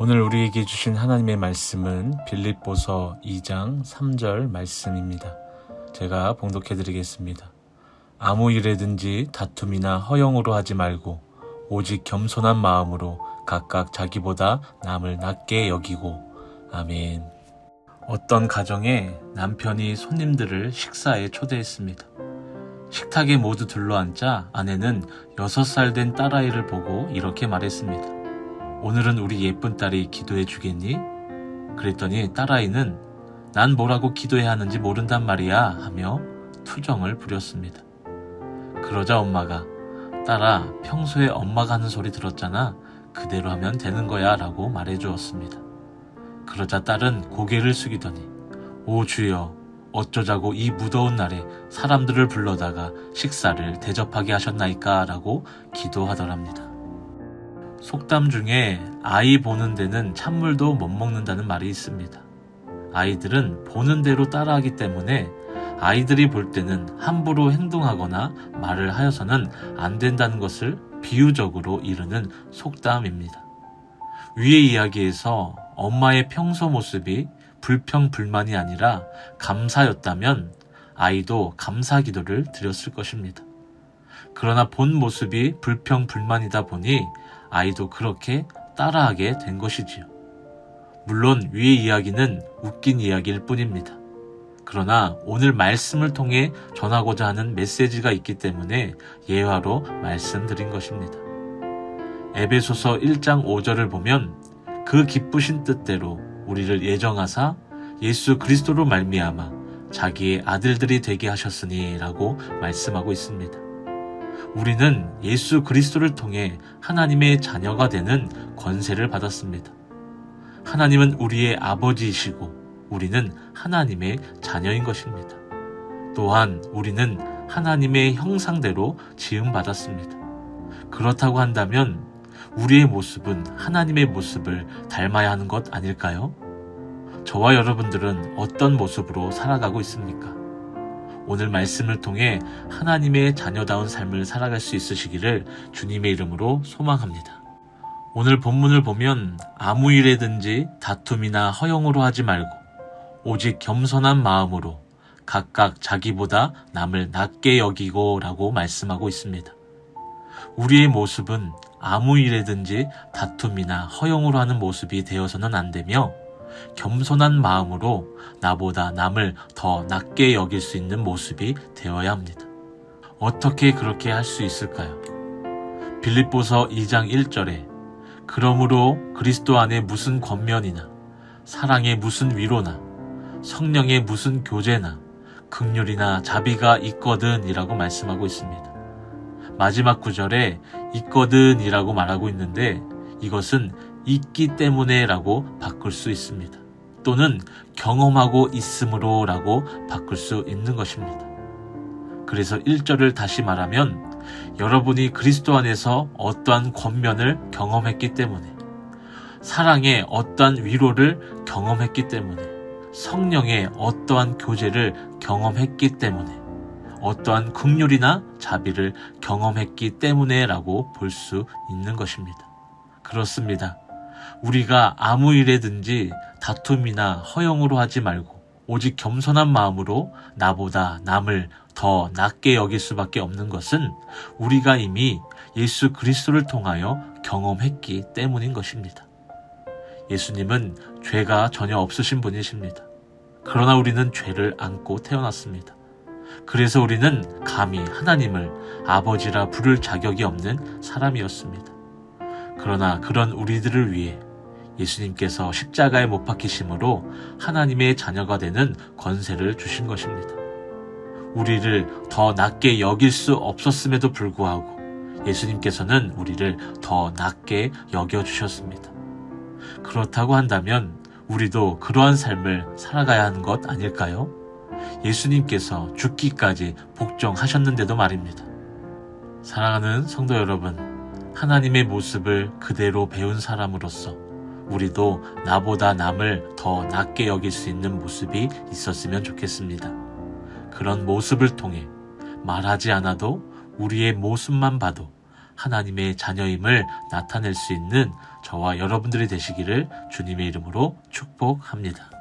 오늘 우리에게 주신 하나님의 말씀은 빌립보서 2장 3절 말씀입니다. 제가 봉독해 드리겠습니다. 아무 일에든지 다툼이나 허영으로 하지 말고 오직 겸손한 마음으로 각각 자기보다 남을 낮게 여기고 아멘. 어떤 가정에 남편이 손님들을 식사에 초대했습니다. 식탁에 모두 둘러앉자 아내는 6살 된 딸아이를 보고 이렇게 말했습니다. 오늘은 우리 예쁜 딸이 기도해 주겠니? 그랬더니 딸아이는 난 뭐라고 기도해야 하는지 모른단 말이야 하며 투정을 부렸습니다. 그러자 엄마가 딸아 평소에 엄마가 하는 소리 들었잖아 그대로 하면 되는 거야 라고 말해 주었습니다. 그러자 딸은 고개를 숙이더니 오 주여 어쩌자고 이 무더운 날에 사람들을 불러다가 식사를 대접하게 하셨나이까 라고 기도하더랍니다. 속담 중에 아이 보는 데는 찬물도 못 먹는다는 말이 있습니다. 아이들은 보는 대로 따라하기 때문에 아이들이 볼 때는 함부로 행동하거나 말을 하여서는 안 된다는 것을 비유적으로 이르는 속담입니다. 위의 이야기에서 엄마의 평소 모습이 불평불만이 아니라 감사였다면 아이도 감사 기도를 드렸을 것입니다. 그러나 본 모습이 불평불만이다 보니 아이도 그렇게 따라하게 된 것이지요. 물론 위의 이야기는 웃긴 이야기일 뿐입니다. 그러나 오늘 말씀을 통해 전하고자 하는 메시지가 있기 때문에 예화로 말씀드린 것입니다. 에베소서 1장 5절을 보면 그 기쁘신 뜻대로 우리를 예정하사 예수 그리스도로 말미암아 자기의 아들들이 되게 하셨으니라고 말씀하고 있습니다. 우리는 예수 그리스도를 통해 하나님의 자녀가 되는 권세를 받았습니다. 하나님은 우리의 아버지이시고 우리는 하나님의 자녀인 것입니다. 또한 우리는 하나님의 형상대로 지음받았습니다. 그렇다고 한다면 우리의 모습은 하나님의 모습을 닮아야 하는 것 아닐까요? 저와 여러분들은 어떤 모습으로 살아가고 있습니까? 오늘 말씀을 통해 하나님의 자녀다운 삶을 살아갈 수 있으시기를 주님의 이름으로 소망합니다. 오늘 본문을 보면 아무 일에든지 다툼이나 허영으로 하지 말고 오직 겸손한 마음으로 각각 자기보다 남을 낮게 여기고 라고 말씀하고 있습니다. 우리의 모습은 아무 일에든지 다툼이나 허영으로 하는 모습이 되어서는 안 되며 겸손한 마음으로 나보다 남을 더 낮게 여길 수 있는 모습이 되어야 합니다. 어떻게 그렇게 할 수 있을까요? 빌립보서 2장 1절에 그러므로 그리스도 안에 무슨 권면이나 사랑의 무슨 위로나 성령의 무슨 교제나 극률이나 자비가 있거든이라고 말씀하고 있습니다. 마지막 구절에 있거든이라고 말하고 있는데 이것은 있기 때문에 라고 바꿀 수 있습니다. 또는 경험하고 있으므로 라고 바꿀 수 있는 것입니다. 그래서 1절을 다시 말하면 여러분이 그리스도 안에서 어떠한 권면을 경험했기 때문에 사랑의 어떠한 위로를 경험했기 때문에 성령의 어떠한 교제를 경험했기 때문에 어떠한 극률이나 자비를 경험했기 때문에 라고 볼 수 있는 것입니다. 그렇습니다. 우리가 아무 일에든지 다툼이나 허영으로 하지 말고 오직 겸손한 마음으로 나보다 남을 더 낮게 여길 수밖에 없는 것은 우리가 이미 예수 그리스도를 통하여 경험했기 때문인 것입니다. 예수님은 죄가 전혀 없으신 분이십니다. 그러나 우리는 죄를 안고 태어났습니다. 그래서 우리는 감히 하나님을 아버지라 부를 자격이 없는 사람이었습니다. 그러나 그런 우리들을 위해 예수님께서 십자가에 못 박히심으로 하나님의 자녀가 되는 권세를 주신 것입니다. 우리를 더 낮게 여길 수 없었음에도 불구하고 예수님께서는 우리를 더 낮게 여겨주셨습니다. 그렇다고 한다면 우리도 그러한 삶을 살아가야 하는 것 아닐까요? 예수님께서 죽기까지 복종하셨는데도 말입니다. 사랑하는 성도 여러분, 하나님의 모습을 그대로 배운 사람으로서 우리도 나보다 남을 더 낮게 여길 수 있는 모습이 있었으면 좋겠습니다. 그런 모습을 통해 말하지 않아도 우리의 모습만 봐도 하나님의 자녀임을 나타낼 수 있는 저와 여러분들이 되시기를 주님의 이름으로 축복합니다.